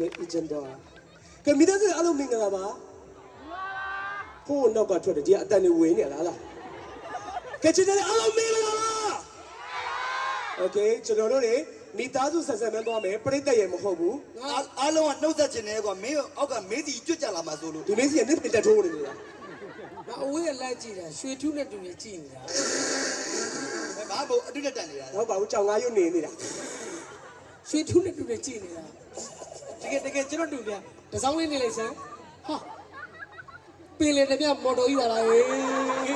နဲ့အဂျန်ဒါကမိသားစုအားလုံးမင်္ဂလာပါဟိုးနောက်ကထွက်တယ်ဒီကအတန်နေဝင်နေလားလားကဲချစ်တယ်အားလုံးမင်္ဂလာပါโอเคကျွန်တော်တို့နေမိသားစုဆက်ဆက်မန်းသွားမယ်ပြိတ္တရဲ့မဟုတ်ဘူး အားအားလုံးကနှုတ်သက်ခြင်းနဲ့ကွာမင်းအောက်ကမေးစီကြွကြလာမှာဆိုလို့ ဒီမင်းစီကနစ်ပင်တက်ထိုးနေလို့လား ငါအဝေးကလိုက်ကြည့်တာရွှေထူးနဲ့တူနေကြည့်နေတာ ဘာဘို့အတုနဲ့တန်နေတာ ဟုတ်ပါဘူးကြောင်ငါးရုပ်နေနေတာ ရွှေထူးနဲ့တူနေကြည့်နေတာ တကယ်တကယ်ကျွန်တော်တူပြန်တစောင်းလေးနေလိုက်စမ်းဟာပင်လေတပြမော်တော်ကြီးပါလားဟေး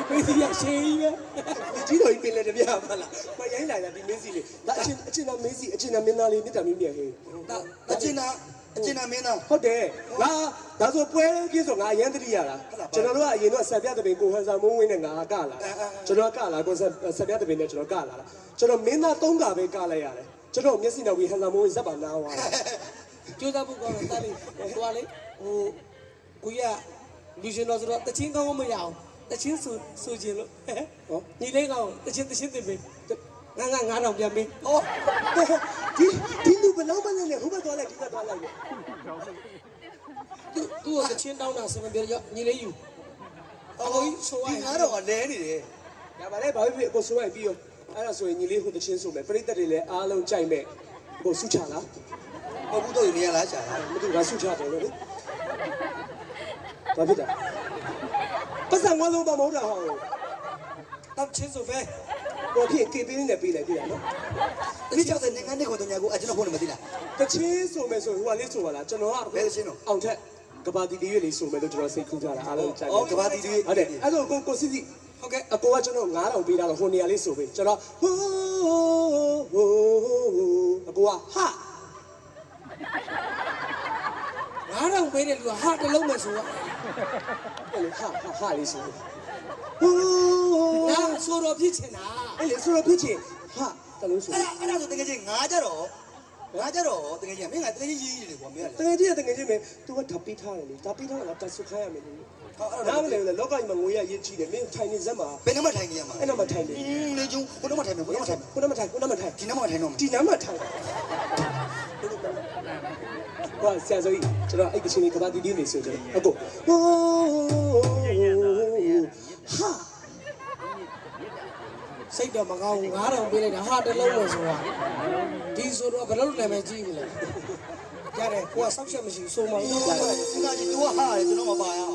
ပေးစီရရှေးကြီးပဲကြီးတော်ကြီးပင်လေတပြားမလားမရိုင်းလာတာဒီမင်းစီလေးဒါအချင်းအချင်းသားမင်းစီအချင်းသားမင်းသားလေးမြစ်တာမင်းမြန်ဟေးဒါအကျဉ်းနာအကျဉ်းနာမင်းသားဟုတ်တယ်ငါဒါဆိုပွဲကြီးဆိုငါအရန်တတိရတာကျွန်တော်တို့ကအရင်တော့ဆက်ပြတဲ့ပင်ကိုဟန်ဆာမိုးဝင်းနဲ့ငါကလာကျွန်တော်ကလာကိုဆက်ပြတဲ့ပင်နဲ့ကျွန်တော်ကလာတာကျွန်တော်မင်းသား၃ကပဲကလိုက်ရတယ်ကျွန်တော်မျက်စိနောက်ပြီးဟန်ဆာမိုးဝင်းဇက်ပါနားသွားတာ ကျိုးစားဖို့ကောင်းတယ်တားလေးဟိုကလေဟိုကိုရလူရှင်တော်ဆိုတော့တချင်းကောင်းမရအောင်တချင်းဆိုဆိုခြင်းလို့ဟောညီလေးကောင်တချင်းတချင်းတင်ပေးငါငါငါတော့ပြန်ပေးအော်ဒီဒီလူဘလောက်မလဲနဲ့ဟိုဘက်သွားလိုက်ဒီဘက်သွားလိုက်သူသူ့ကိုတချင်းတောင်းတာစမပြေရညီလေးယူအကိုကြီးဆိုရဒီရင်ငါတော့ကလဲနေတယ်ရပါလေဘာဖြစ်ဖြစ်ကိုဆိုရင်ပြီးရောအဲ့ဒါဆိုရင်ညီလေးဟိုတချင်းဆိုမယ်ပြိတ္တတွေလည်းအားလုံးကြိုက်မဲ့ကိုစုချလား ဟုတ်ဘူးတော့နေရလားရှာတာမတူကဆုချတယ်လို့လေဘာဖြစ်တာပတ်စံဝါလုံးပါမဟုတ်တာဟောတောက်ချင်းဆိုပဲဘောဖြစ်ကေတင်းနဲ့ပြေးလိုက်ပြေးရနော်ဒီကြောက်တဲ့နိုင်ငံတွေကိုတော့ညာကိုအကျွန်တော်ဖုန်းနေမသိလားတချင်းဆိုမယ်ဆိုရင်ဟိုကလေးဆိုပါလားကျွန်တော်ကဘယ်တချင်းတော့အောင်ထက်ကဘာတီတီရွေးလေးဆိုမယ်လို့ကျွန်တော်စိတ်ကူးကြတာအားလုံးကြိုက်ဩကဘာတီတီရွေးဟုတ်တယ်အဲ့တော့ကိုကိုစီစီဟုတ်ကဲ့အကိုကကျွန်တော်9000ပေးတာတော့ဟိုနေရာလေးဆိုပေးကျွန်တော်ဟိုးဟိုးအကိုကဟာ 9000ပေးတဲ့လူကဟာတစ်လုံးမဲ့ဆိုတော့အဲ့လေဟာဟာဟာလေးဆိုပေးဟိုငါးဆိုတော့ဖြစ်ချင်တာအဲ့လေဆိုတော့ဖြစ်ချင်ဟာတလုံးဆိုအဲ့ဒါအဲ့ဒါဆိုတကယ်ချင်းငါကြတော့ငါကြတော့တကယ်ချင်းမင်းကတကယ်ချင်းရေးနေတယ်ကွာမင်းကတကယ်ကြီးတကယ်ကြီးမယ်သူကဓာတ်ပေးထားတယ်လေဓာတ်ပေးထားတာကတဆုခိုင်းရမယ်လေဟောအဲ့နားဒါမလဲလေလောကကြီးမှာငွေရရေးကြည့်တယ်မင်းထိုင်နေစက်မှာဘယ်နှမထိုင်နေရမှာအဲ့တော့မထိုင်လေအင်းလေကျုံကိုတော့မထိုင်မယ်ကိုတော့မထိုင်မယ်ခုနမထိုင်ခုနမထိုင်ဒီနမထိုင်တော့ဒီနားမှာထိုင် ကွာဆရာကြီးကျွန်တော်အဲ့ဒီချင်းလေးကဘာတီတီနေဆိုကြတယ်အကိုဟိုးဟာစိတ်တော့မကောင်းဘူး9000ပေးလိုက်တာဟာတစ်လုံးမဲ့ဆိုတာဒီဆိုတော့ဘယ်လိုလဲမဲ့ကြည့်မလဲရတယ်ကိုကဆောက်ချက်မရှိဆိုမှလို့ရတယ်စဉ်းစားကြည့် तू ကဟာတယ်ကျွန်တော်မပါရအောင်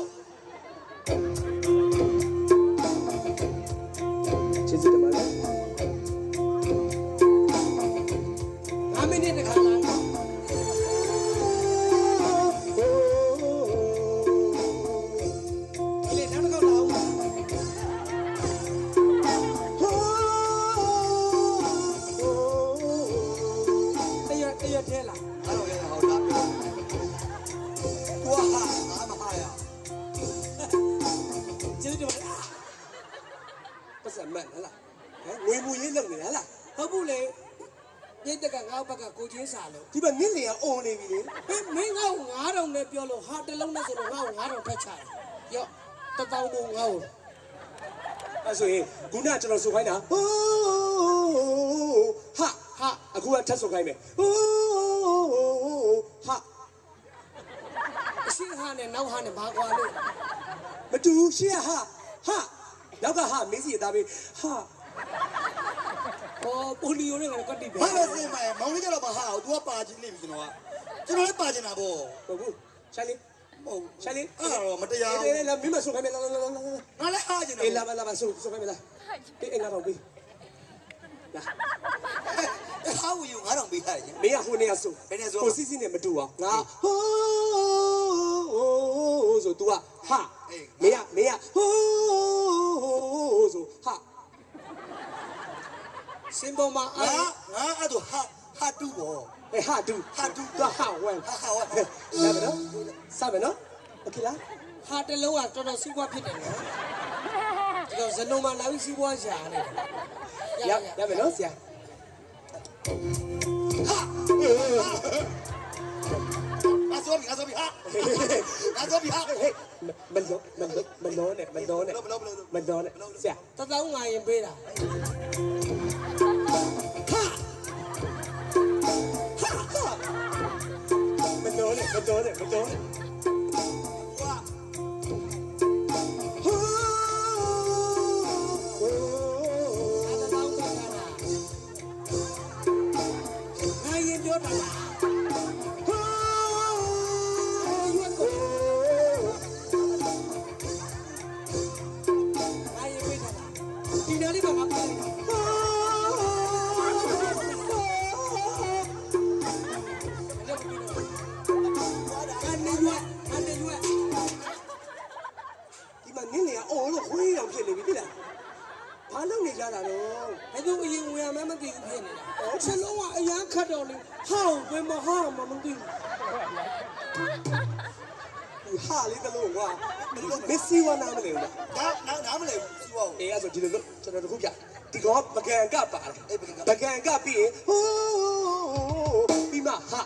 တ်တက်ကငါ့ဘက်ကကိုချင်းစာလို့ဒီမှာနင့်နေရအုံနေပြီလေဟင်မင်းငါ့ကို9000နဲ့ပြောလို့ဟာတစ်လုံးနဲ့ဆိုတော့ငါ့ကို9000ထက်ချတယ်ရော့တပေါင်းမို့ငါ့ကိုအဲ့ဆိုရင်ခုနကျွန်တော်ဆိုခိုင်းတာဟိုးဟာဟာအခုကထပ်ဆိုခိုင်းမယ်ဟိုးဟာအရှိဟာနဲ့နောက်ဟာနဲ့ဘာကွာလို့မတူဘူးရှေ့ကဟာဟာနောက်ကဟာမင်းစီရသားပေးဟာ ဟောပိုလီယိုနဲ့ကတိပဲဘာလဲစင်မဲမောင်လေးကြတော့မဟာဘူး तू ကပါချင်းနေပြီကျွန်တော်ကကျွန်တော်လည်းပါချင်တာပေါ့ဟုတ်ဘူးရှာလေးဟုတ်ရှာလေးအဲ့တော့မတရားအေးဘူးလာမင်းမဆိုခိုင်းမယ်လာလာလာလာငါလည်းအားချင်တာအေးလာပါလာပါဆိုဆိုခိုင်းမယ်လာအေးငါတော့ပေးလာဟာဝယူငါတော့ပေးရတယ်မင်းကဟိုနေရဆိုဘယ်နဲ့ဆိုကိုစီစီနဲ့မတူအောင်ငါဟိုးဆို तू ကဟာမင်းကမင်းကဟိုးဆိုဟာ စင်ပေါ်မှာ ငါ အား ငါအဲ့တော့ဟာဟာတူပေါ့ အေးဟာတူ ဟာတူ သူဟာဝမ် ဟာဟာဝါ ရမယ်နော်စမယ်နော်โอเคလား ဟာတစ်လုံးကတော်တော်စီးပွားဖြစ်တယ်နော်ဒီတော့ဇနုံမှာလာပြီးစီးပွားရှာနေ ရရမယ်နော်ဆရာ ငါစောပြီငါစောပြီဟာငါစောပြီဟာ ဟေးမလောမလောမလောနဲ့မလောနဲ့ ဘလို့ဘလို့ မလောနဲ့ဆရာ တသောင်းငါရင်ပေးတာ မလောနဲ့နဲ့မတော် လုပ်နေကြတာတော့ဘယ်သူအရင်ဝင်ရမှမသိဘူးဖြစ်နေတာ။ချက်လုံးကအရန်ခတ်တော့လေဟောင်းဘယ်မှာဟောင်းမှမသိဘူးဒီဟာလေးတလုံးကွာမက်ဆီဝါနာမလဲဘူးလားဒါနားနားမလဲဘူးစီဝါကိုအေးအဲ့ဆိုဒီလိုလို့ကျွန်တော်တခုပြဒီကောင်ပကံကပါတယ်အေးပကံကပကံကပြီးရင်ဟိုးပြီးမှဟာ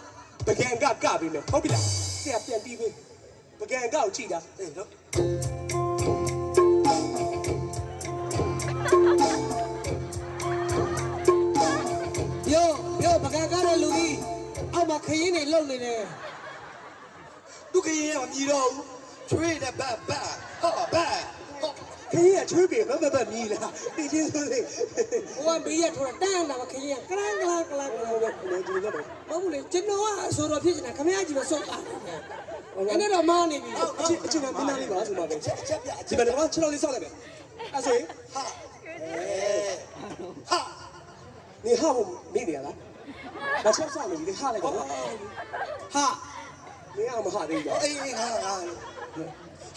ပကံကကပြီးမယ်ဟုတ်ပြီလားဆရာပြန်ပြီးပြီပကံကကိုကြည့်တာအေးနော်။ ကံကားတဲ့လူကြီးအောက်မှာခရင်နေလှုပ်နေတယ်သူကရင်ကမမြည်တော့ဘူးချွေးတဲ့ဘတ်ဘတ်ဟောဘတ်ဟောခင်းရချွေးပြီမမမမြည်လားဒီချင်းဆိုလေ။ဟိုကဘေးရထိုးတာတန်းတာခရင်ကကလန်ကလန်ကလန်ကလန်ဟုတ်ကဲ့ဒီလိုဒီလိုတော့မဟုတ်ဘူးလေကျွန်တော်ကအဆိုတော်ဖြစ်နေတာခမရကြီးမဆုံးတာ။အဲ့နဲ့တော့မောင်းနေပြီအချင်းအချင်းကမင်းသားလေးပါဆိုမှပဲအချက်အချက်ပြအဒီချက်မှာတော့ခြေတော်လေးဆောက်လိုက်မယ်အဲ့ဆိုရင်ဟာအေးဟာနေဟာဖို့နေနေရလား မချက်ဆောက်နေပြီဟာလိုက်တော့။ဟာနေအောင်မဟာသေးဘူးအေးအေးဟာဟာ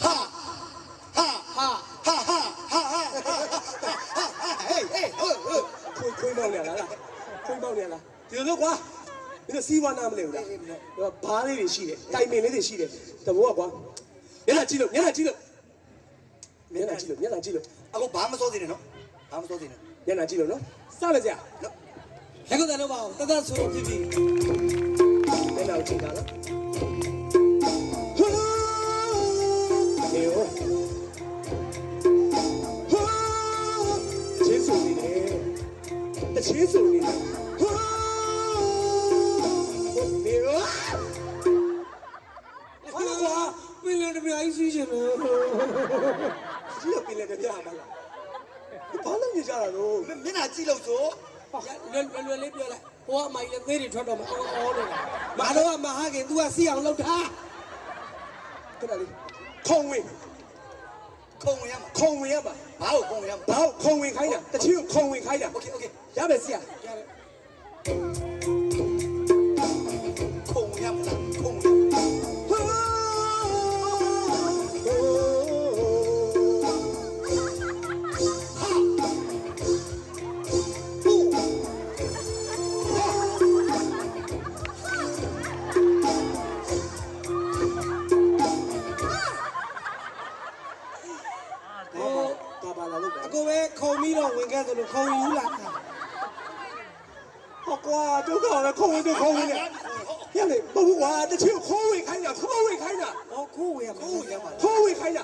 ဟာဟာဟာဟာဟာဟာဟာဟေးဟေးဟိုဟိုခွေးခွေးမောင်းနေလားလားခွေးမောင်းနေလားဒီလိုကွာဒီလိုစီးဝါနာမလဲဘူးလားဘားလေးတွေရှိတယ်တိုင်ပင်လေးတွေရှိတယ်တဘောကွာမျက်နှာကြည့်လို့မျက်နှာကြည့်လို့မျက်နှာကြည့်လို့မျက်နှာကြည့်လို့အခုဘာမစိုးသေးနဲ့နော်ဘာမစိုးသေးနဲ့မျက်နှာကြည့်လို့နော်စလိုက်ကြနော် လက်ကုတ်တယ်လို့ပါအောင်တသက်ဆိုတော်ဖြစ်ပြီမျက်နှာကိုကြည့်တာနော်နေရောဟာချင်းဆိုနေတယ်တချင်းဆိုနေတယ်ဟာနေရောဟာကွာပင်လည်းတပြားကြီးစီးချင်တယ်ကြီးကပင်လေတပြားပါလားဘာလို့နေကြတာတော့မျက်နှာကြည့်လို့ဆို လွယ်လွယ်လေးပြောလိုက်ဟိုကအမိုင်လည်းသေးတွေထွက်တော့မအော်အော်လို့မာတော့ကမဟာခင် तू ကစီအောင်လုပ်တာ ခဏလေးခုံဝင် ခုံဝင်ရမှာ ခုံဝင်ရပါ ဘာကိုခုံဝင်ရမှာ ဘာခုံဝင်ခိုင်းတာတချင်းကိုခုံဝင်ခိုင်းတာ โอเคโอเค ရမယ်ဆရာ ခုံ ပဲခုံဝင်တော့ခုံဝင်နေရလေမဟုတ်ကွာတချင်းခုံဝင်ခိုင်းတာခုံဝင်ခိုင်းတာဟောခိုးဝင်ရမှာခုံဝင်ရမှာခုံဝင်ခိုင်းတာ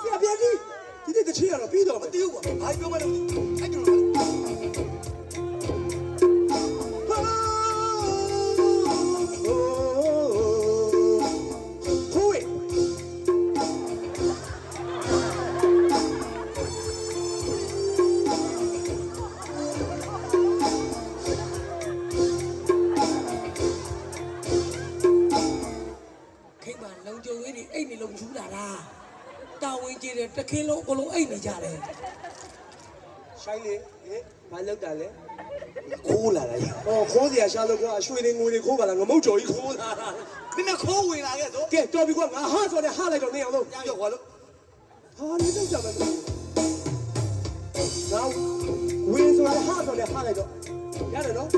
ဆရာပြန်ကြီးဒီနေ့တချင်းရတော့ပြီးတော့မမယ်တီးဘူးကွာဘာပြောမှလည်းအဲ့ကျတော့ ကုန်လုံးအိတ်နေကြတယ်ရှိုင်းလေဟင်မလောက်တာလေခိုးလာတာကြီးဟောခိုးစရာရှာလို့ကွာရွှေတွေငွေတွေခိုးပါလားငမုတ်ကြော်ကြီးခိုးတာမင်းမခိုးဝင်လာခဲ့ဆိုကဲတော်ပြီကွာငါဟာဆိုတဲ့ဟာလိုက်တော့နေအောင်လို့ညရောကွာလို့ဟာလေးတော့ကြမယ်ငါဝင်ဆိုတဲ့ဟာဆိုတဲ့ဟာလိုက်တော့ရတယ်နော်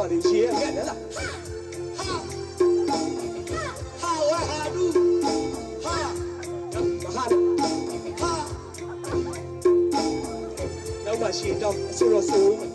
ချေရမစိုးရလေရေရခဲ့တယ်လားဟာဟာဝါဟာဒူဟာမဟာလေဟာနောက်မှရှင်းတော့အစိုးရစိုး